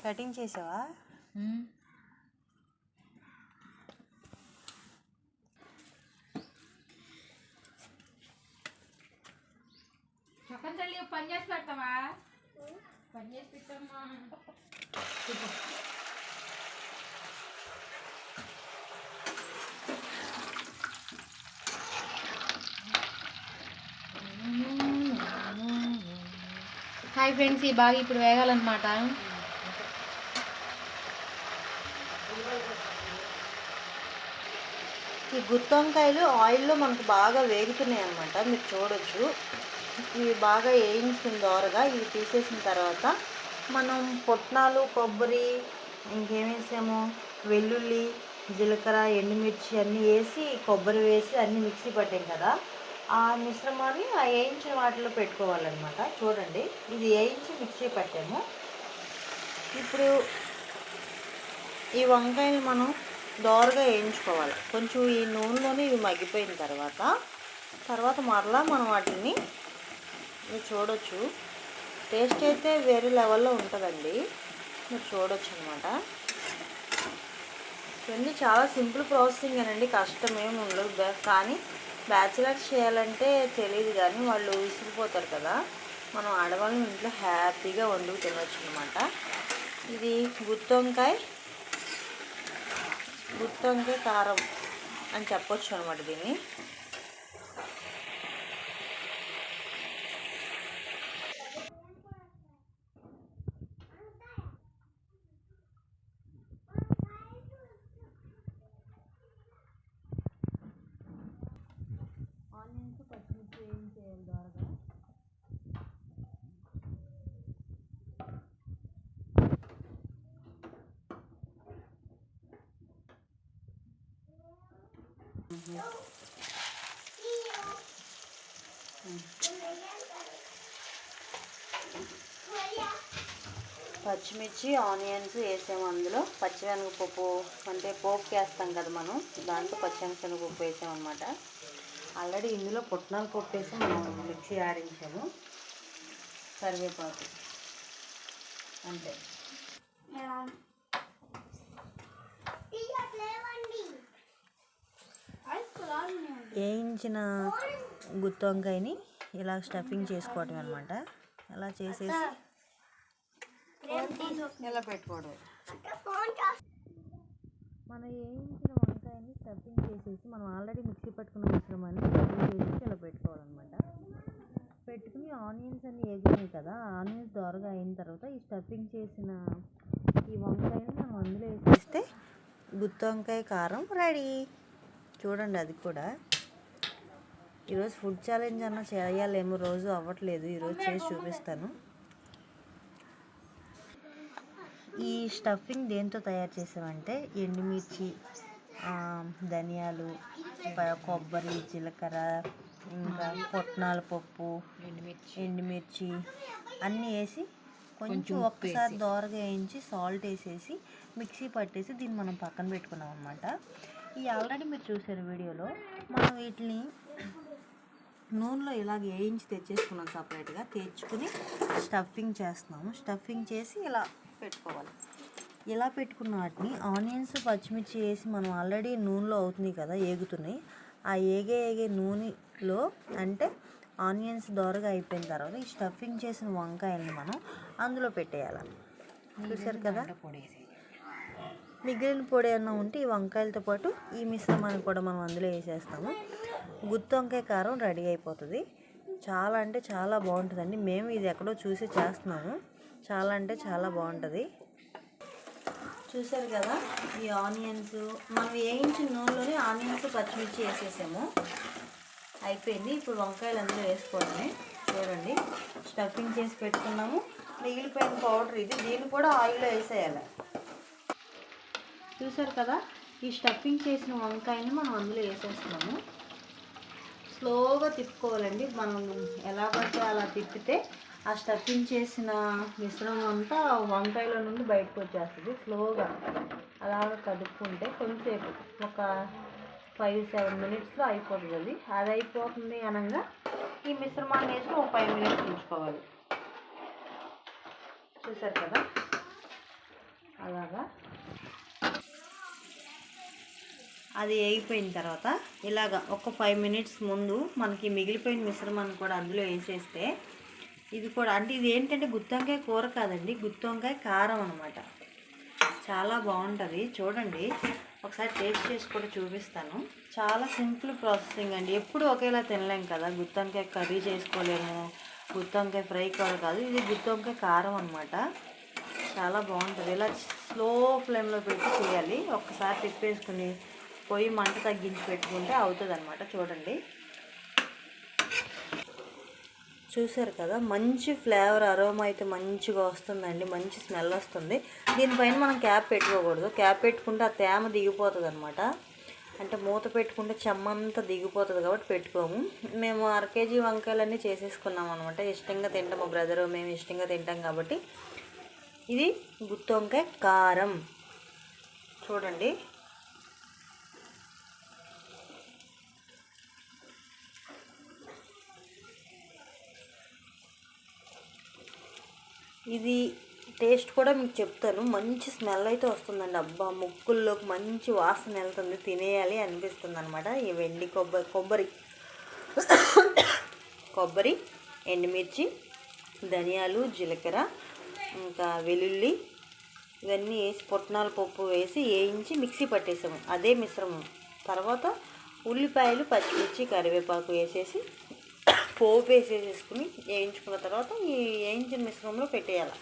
Cutting చేసావా? పని చేసి పెడతావా పని చేసి పెట్టమ్మా హాయ్ ఫ్రెండ్స్ ఈ బాగా ఇప్పుడు వేగాలన్నమాట. ఈ గుత్తి వంకాయలు ఆయిల్లో మనకు బాగా వేగుతున్నాయి అన్నమాట మీరు చూడొచ్చు. ఇవి బాగా వేయించిన దోరగా ఇవి తీసేసిన తర్వాత మనం పొట్నాలు కొబ్బరి ఇంకేమేసాము వెల్లుల్లి జీలకర్ర ఎండుమిర్చి అన్నీ వేసి కొబ్బరి వేసి అన్నీ మిక్సీ పట్టాం కదా. ఆ మిశ్రమాన్ని ఆ వేయించిన వాటిలో పెట్టుకోవాలన్నమాట. చూడండి ఇది వేయించి మిక్సీ పట్టాము. ఇప్పుడు ఈ వంకాయలు మనం దోరగా వేయించుకోవాలి. కొంచెం ఈ నూనెలోనే ఇవి మగ్గిపోయిన తర్వాత తర్వాత మరలా మనం వాటిని మీరు చూడొచ్చు. టేస్ట్ అయితే వేరే లెవెల్లో ఉంటుందండి. మీరు చూడొచ్చు అనమాట ఇవన్నీ చాలా సింపుల్ ప్రాసెసింగ్ అండి కష్టం ఏమి ఉండదు. కానీ బ్యాచిలర్స్ చేయాలంటే తెలియదు కానీ వాళ్ళు విసిగిపోతారు కదా. మనం ఆడవాళ్ళం ఇంట్లో హ్యాపీగా వండుకు తినవచ్చు అనమాట ఇది గుత్తి వంకాయ గుత్తొంకాయ కారం అని చెప్పొచ్చు అనమాట దీన్ని. పచ్చిమిర్చి ఆనియన్స్ వేసాము అందులో. పచ్చిశనగపప్పు అంటే పోపు వేస్తాం కదా మనం. దాంట్లో పచ్చిశనగపప్పు వేసామన్నమాట ఆల్రెడీ ఇందులో పుట్నాల పప్పు వేసి మనం మిక్సీ ఆడించాము. కరివేపాకు. అంతే. వేయించిన గుత్తి వంకాయని ఇలా స్టఫింగ్ చేసుకోవటం అనమాట ఇలా చేసేసి ఇలా పెట్టుకోవడం? మనం వేయించిన వంకాయని స్టఫింగ్ చేసేసి మనం ఆల్రెడీ మిక్సీ పట్టుకున్న మిశ్రమాన్ని స్టఫింగ్ చేసేసి ఇలా పెట్టుకోవాలన్నమాట పెట్టుకుని ఆనియన్స్ అన్ని వేగినాయి కదా ఆనియన్స్ దోరగా అయిన తర్వాత ఈ స్టఫింగ్ చేసిన ఈ వంకాయని మనం అందులో వేసేస్తే గుత్తి వంకాయ కారం రెడీ. చూడండి అది కూడా. ఈరోజు ఫుడ్ ఛాలెంజ్ అన్న చేయాలేమో రోజు అవ్వట్లేదు. ఈరోజు చేసి చూపిస్తాను. ఈ స్టఫింగ్ దేంతో తయారు చేసామంటే ఎండుమిర్చి ధనియాలు కొబ్బరి జీలకర్ర ఇంకా పొట్నాల పప్పు ఎండుమిర్చి. అన్నీ వేసి కొంచెం ఒక్కసారి దోరగా వేయించి సాల్ట్ వేసేసి మిక్సీ పట్టేసి దీన్ని మనం పక్కన పెట్టుకున్నాం అనమాట ఈ ఆల్రెడీ మీరు చూసారు వీడియోలో మనం వీటిని నూనెలో ఇలాగ వేయించి తెచ్చేసుకున్నాం సపరేట్గా. తెచ్చుకుని స్టఫింగ్ చేస్తున్నాము. స్టఫింగ్ చేసి ఇలా పెట్టుకోవాలి. ఇలా పెట్టుకున్న వాటిని ఆనియన్స్ పచ్చిమిర్చి వేసి మనం ఆల్రెడీ నూనెలో అవుతుంది కదా ఏగుతున్నాయి. ఆ ఏగే ఏగే నూనెలో అంటే ఆనియన్స్ దోరగా అయిపోయిన తర్వాత ఈ స్టఫింగ్ చేసిన వంకాయల్ని మనం అందులో పెట్టేయాలి. చూసారు కదా? మిగిలిన పొడి ఏమన్నా ఉంటే ఈ వంకాయలతో పాటు ఈ మిశ్రమాన్ని కూడా మనం అందులో వేసేస్తాము. గుత్తి వంకాయ కారం రెడీ అయిపోతుంది. చాలా అంటే చాలా బాగుంటుందండి. మేము ఇది ఎక్కడో చూసి చేస్తున్నాము. చాలా అంటే చాలా బాగుంటుంది. చూసారు కదా ఈ ఆనియన్స్. మనం వేయించిన నూనెలోనే ఆనియన్స్ పచ్చిమిర్చి వేసేసాము. అయిపోయింది. ఇప్పుడు వంకాయలు అందులో వేసుకోవడమే. చూడండి స్టఫింగ్ చేసి పెట్టుకున్నాము. మిగిలిపోయిన పౌడర్ ఇది. దీన్ని కూడా ఆయిల్లో వేసేయాలి. చూసారు కదా? ఈ స్టఫింగ్ చేసిన వంకాయని మనం అందులో వేసేస్తున్నాము. స్లోగా తిప్పుకోవాలండి. మనం ఎలా పడితే అలా తిప్పితే ఆ స్టఫింగ్ చేసిన మిశ్రమం అంతా వంకాయలో నుండి బయటకు వచ్చేస్తుంది స్లోగా. అలాగ కదుపుకుంటే కొంచెంసేపు ఒక ఫైవ్ సెవెన్ మినిట్స్లో అయిపోతుంది అది అది అయిపోతుంది అనగా ఈ మిశ్రమాన్ని వేసి ఒక ఫైవ్ మినిట్స్ ఉంచుకోవాలి. చూసారు కదా? అలాగా అది వేగిపోయిన తర్వాత ఇలాగ ఒక ఫైవ్ మినిట్స్ ముందు మనకి మిగిలిపోయిన మిశ్రమాన్ని కూడా అందులో వేసేస్తే ఇది కూడా అంటే ఇది ఏంటంటే గుత్తొంకాయ కూర కాదండి గుత్తొంకాయ కారం అనమాట చాలా బాగుంటుంది. చూడండి ఒకసారి టేస్ట్ చేసి కూడా చూపిస్తాను. చాలా సింపుల్ ప్రాసెసింగ్ అండి. ఎప్పుడు ఒకేలా తినలేం కదా. గుత్తొంకాయ కర్రీ చేసుకోలేము గుత్తొంకాయ ఫ్రై కూర కాదు. ఇది గుత్తొంకాయ కారం అనమాట చాలా బాగుంటుంది. ఇలా స్లో ఫ్లేమ్లో పెట్టి చేయాలి. ఒక్కసారి తిప్పేసుకుని పొయ్యి మంట తగ్గించి పెట్టుకుంటే అవుతుంది అనమాట చూడండి. చూసారు కదా మంచి ఫ్లేవర్ అరోమా అయితే మంచిగా వస్తుందండి మంచి స్మెల్ వస్తుంది. దీనిపైన మనం క్యాప్ పెట్టుకోకూడదు. క్యాప్ పెట్టుకుంటే ఆ తేమ దిగిపోతుంది అనమాట అంటే మూత పెట్టుకుంటే చెమ్మంతా దిగిపోతుంది కాబట్టి పెట్టుకోము. మేము అర కేజీ వంకాయలన్నీ చేసేసుకున్నాం అనమాట ఇష్టంగా తింటాం మా బ్రదరు మేము ఇష్టంగా తింటాం కాబట్టి. ఇది గుత్తి వంకాయ కారం. చూడండి. ఇది టేస్ట్ కూడా మీకు చెప్తాను. మంచి స్మెల్ అయితే వస్తుందండి. అబ్బా ముక్కుల్లోకి మంచి వాసన వెళ్తుంది. తినేయాలి అనిపిస్తుంది అనమాట ఈ వెండి కొబ్బరి కొబ్బరి. కొబ్బరి ఎండుమిర్చి ధనియాలు జీలకర్ర ఇంకా వెల్లుల్లి ఇవన్నీ వేసి పుట్నాల పప్పు వేసి వేయించి మిక్సీ పట్టేసాము. అదే మిశ్రమం. తర్వాత ఉల్లిపాయలు పచ్చిమిర్చి కరివేపాకు వేసేసి పోపు వేసేసేసుకుని వేయించుకున్న తర్వాత ఈ వేయించిన మిశ్రమంలో పెట్టేయాలి.